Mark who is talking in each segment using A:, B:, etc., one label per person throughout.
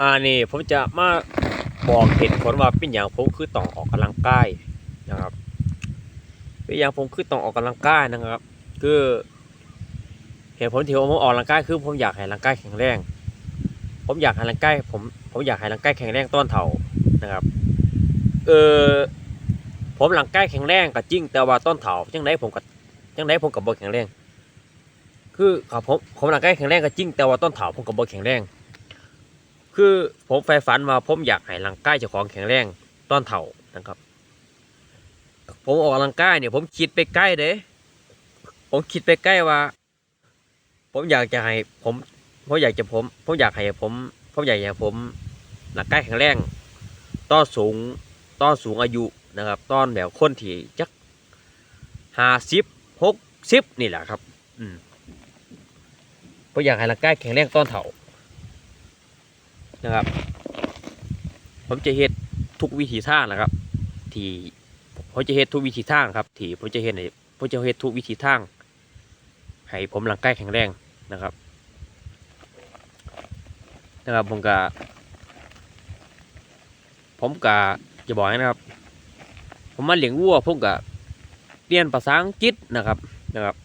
A: อ่านี่ผมจะมาบอกเหตุผลว่าเป็นอย่างผมคือต้องออกกำลังกายนะครับเป็นอย่างผมคือต้องออกกำลังกายนะครับ คือเหตุผลที่ผมออกกำลังกายคือผมอยากให้ร่างกายแข็งแรง ผมอยากให้ร่างกายผมผมอยากให้ร่างกายแข็งแรงต้นเท่านะครับเออผมร่างกายแข็งแรงก็จริง แต่ว่าต้นเท่าจังไดผมก็จังไดผมก็บ่แข็งแรง คือครับผมผมร่างกายแข็งแรงก็จริงแต่ว่าต้นเท่าผมก็บ่แข็งแรง คือผมใฝ่ฝันว่าผมอยากให้ร่างกายเจ้าของแข็งแรงต้นเท่านะครับ ผมออกกำลังกายเนี่ยผมคิดไปใกล้เด้ผมคิดไปใกล้ว่า ผมอยากจะให้ผมผมอยากจะผมผมอยากให้ผมผมอยากให้ผมร่างกายแข็งแรงต้อสูงต้อสูงอายุนะครับต้อนแบบคนที่จักห้าสิบหกสิบนี่แหละครับ อืมผมอยากให้ร่างกายแข็งแรงต้อนเถ่า นะครับ ผมจะเฮ็ดทุกวิธีทางนะครับ ที่ผมจะเฮ็ดทุกวิธีทางครับ ที่ผมจะเฮ็ดให้ผมจะเฮ็ดทุกวิธีทาง ให้ผมร่างใกายแข็งแรงนะครับ นะครับผมก็ผมก็จะบอกให้นะครับ ผมมาเลี้ยงวัวผมก็เรียนภาษาอังกฤษนะครับนะครับ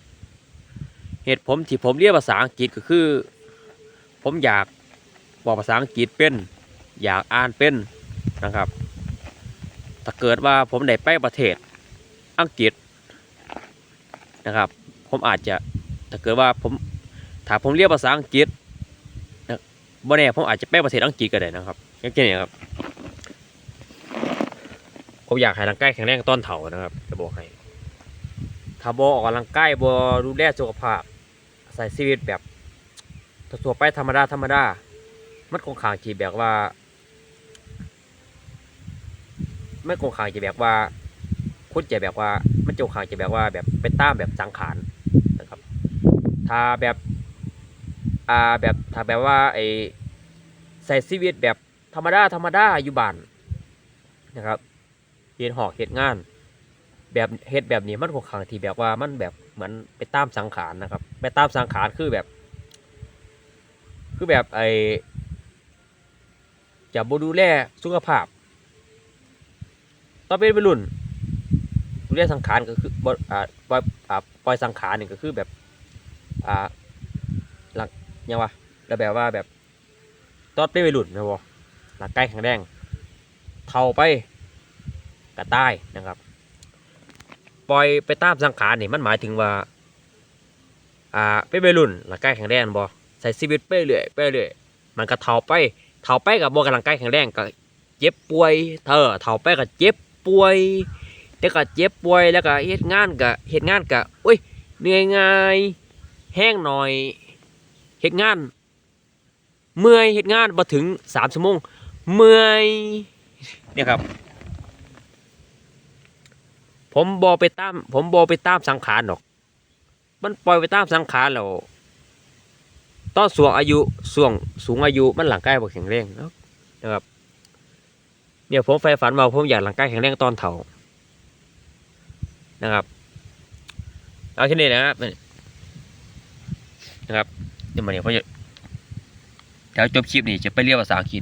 A: เหตุผมที่ผมเรียนภาษาอังกฤษก็คือ ผมอยาก บอกภาษาอังกฤษเป็น อยากอ่านเป็นนะครับ ถ้าเกิดว่าผมได้ไปประเทศอังกฤษนะครับ ผมอาจจะถ้าเกิดว่าผมถ้าผมเรียนภาษาอังกฤษนะบ่แน่ผมอาจจะไปประเทศอังกฤษก็ได้นะครับอย่างเช่นนี้ครับผมอยากให้ร่างกายแข็งแรงต้นเถานะครับ จะบอกให้ถ้าบ่ออกกำลังกายบ่ดูแลสุขภาพใส่ชีวิตแบบทั่วไปธรรมดาธรรมดา มันคงขางจีแบบว่าไม่คงขางจีแบบว่าคุณจะแบบว่ามันจงขางจะแบบว่าแบบไปตามแบบสังขารนะครับ ถ้าแบบอ่าแบบถ้าแบบว่าไอใส่ชีวิตแบบธรรมดาธรรมดาอยู่บ้านนะครับเฮ็ดหอกเฮ็ดงาน แบบเฮ็ดแบบนี้มันคงขางที่แบบว่ามันแบบเหมือนไปตามสังขารนะครับ ไปตามสังขารคือแบบ คือแบบไอ จะบดูแลสุขภาพตอเป็นวัยรุ่นดูแลสังขารก็คือบ่อ่าปล่อยอ่าปล่อยสังขารนี่ก็คือแบบอ่าหลักยังวะแล้วแบบว่าแบบตอนเป็นวัยรุ่นนะบอหลักกายแข็งแรงเท่าไปกระตายนะครับปล่อยไปตามสังขารนี่มันหมายถึงว่าอ่าเป็นวัยรุ่นหลักกายแข็งแรงบอใส่ชีวิตไปเรื่อยไปเรื่อยมันก็เท่าไป เท่าไปกับบ่กำลังกายแข็งแรงก็เจ็บป่วยเธอเท่าไปก็เจ็บป่วยแล้วก็เจ็บป่วยแล้วก็เฮ็ดงานก็เฮ็ดงานก็อุ้ยเหนื่อยง่ายแห้งหน่อยเฮ็ดงาน เมื่อยเฮ็ดงานบ่ถึงสามชั่วโมงเมื่อยเนี่ยครับ ผมบอไปตาม ผมบอไปตามสังขารหรอก มันปล่อยไปตามสังขารแล้ว ตอนสวงอายุสวงสูงอายุมันหลังกายบ่แข็งแรงนะครับ เนี่ยผมใฝ่ฝันมาผมอยากหลังกายแข็งแรงตอนเถานะครับเอาที่นี้นะครับนะครับเดี๋ยวมาเนี่ยผมจะเดี๋ยวจบคลิปนี่จะไปเรียกภาษาอังกฤษ